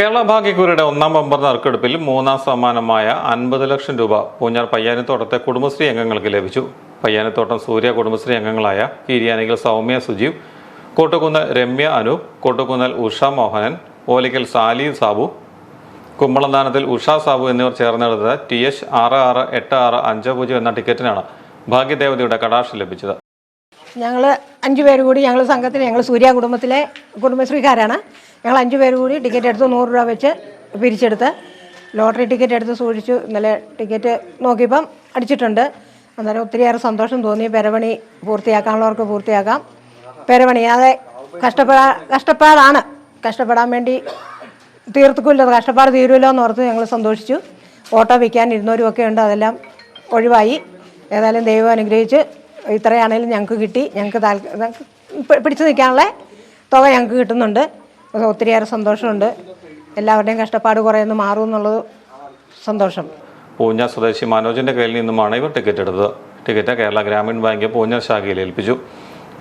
കേരള ഭാഗ്യക്കുറിയുടെ ഒന്നാം ബമ്പർ നറുക്കെടുപ്പിൽ മൂന്നാം സമ്മാനമായ അൻപത് ലക്ഷം രൂപ പൂഞ്ഞാർ പയ്യാനിത്തോട്ടത്തെ കുടുംബശ്രീ അംഗങ്ങൾക്ക് ലഭിച്ചു. പയ്യാനിത്തോട്ടം സൂര്യ കുടുംബശ്രീ അംഗങ്ങളായ കീരിയാനികൾ സൗമ്യ സുജീവ് കോട്ടുകുന്നൽ രമ്യ അനു കോട്ടുകുന്നൽ ഉഷ മോഹനൻ ഓലിക്കൽ സാലി സാബു കുമ്പളന്താനത്തിൽ ഉഷ സാബു എന്നിവർ ചേർന്നെടുത്ത ടി എച്ച് ആറ് ആറ് എട്ട് ആറ് അഞ്ച് പൂജ്യം എന്ന ടിക്കറ്റിനാണ് ഭാഗ്യദേവതയുടെ കടാക്ഷം ലഭിച്ചത്. ഞങ്ങൾ അഞ്ച് പേര് കൂടി ഞങ്ങൾ സംഘത്തിൽ ഞങ്ങൾ സൂര്യ കുടുംബത്തിലെ കുടുംബശ്രീക്കാരാണ്. ഞങ്ങൾ അഞ്ച് പേര് കൂടി ടിക്കറ്റ് എടുത്ത് നൂറ് രൂപ വെച്ച് പിരിച്ചെടുത്ത്. ലോട്ടറി ടിക്കറ്റ് എടുത്ത് സൂക്ഷിച്ചു. ഇന്നലെ ടിക്കറ്റ് നോക്കിയപ്പം അടിച്ചിട്ടുണ്ട്. അന്നേരം ഒത്തിരിയേറെ സന്തോഷം തോന്നി. പെരവണി പൂർത്തിയാക്കാനുള്ളവർക്ക് പൂർത്തിയാക്കാം. പെരവണി അതെ കഷ്ടപ്പെടാ കഷ്ടപ്പാടാണ്. കഷ്ടപ്പെടാൻ വേണ്ടി തീർത്തുക്കില്ല കഷ്ടപ്പാട് തീരുമല്ലോ എന്ന് ഓർത്ത് ഞങ്ങൾ സന്തോഷിച്ചു. ഓട്ടോ വിൽക്കാൻ ഇരുന്നൂരും ഒക്കെ ഉണ്ട്. അതെല്ലാം ഒഴിവായി. ഏതായാലും ദൈവം അനുഗ്രഹിച്ച് ഇത്രയാണേലും ഞങ്ങൾക്ക് കിട്ടി. ഞങ്ങൾക്ക് താൽ പിടിച്ചു നിൽക്കാനുള്ള തുക ഞങ്ങൾക്ക് കിട്ടുന്നുണ്ട്. ഒത്തിരിയേറെ സന്തോഷമുണ്ട്. എല്ലാവരുടെയും കഷ്ടപ്പാട് കുറേ ഒന്ന് മാറും എന്നുള്ളത് സന്തോഷം. പൂഞ്ഞ സ്വദേശി മനോജിന്റെ കയ്യിൽ നിന്നുമാണ് ഇവർ ടിക്കറ്റ് എടുത്തത്. ടിക്കറ്റ് കേരള ഗ്രാമീൺ ബാങ്ക് പൂഞ്ഞ ശാഖയിൽ ഏൽപ്പിച്ചു.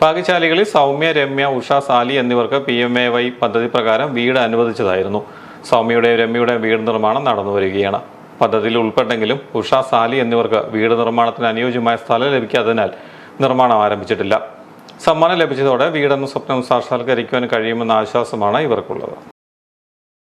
ഭാഗ്യശാലികളിൽ സൗമ്യ രമ്യ ഉഷ സാലി എന്നിവർക്ക് പി എം എ വൈ പദ്ധതി പ്രകാരം വീട് അനുവദിച്ചതായിരുന്നു. സൗമ്യയുടെയും രമ്യയുടെയും വീട് നിർമ്മാണം നടന്നു വരികയാണ്. പദ്ധതിയിൽ ഉൾപ്പെട്ടെങ്കിലും ഉഷ സാലി എന്നിവർക്ക് വീട് നിർമ്മാണത്തിന് അനുയോജ്യമായ സ്ഥലം ലഭിക്കാത്തതിനാൽ നിർമ്മാണം ആരംഭിച്ചിട്ടില്ല. സമ്മാനം ലഭിച്ചതോടെ വീടെന്ന സ്വപ്നം സാക്ഷാത്കരിക്കുവാൻ കഴിയുമെന്ന ആശ്വാസമാണ് ഇവർക്കുള്ളത്.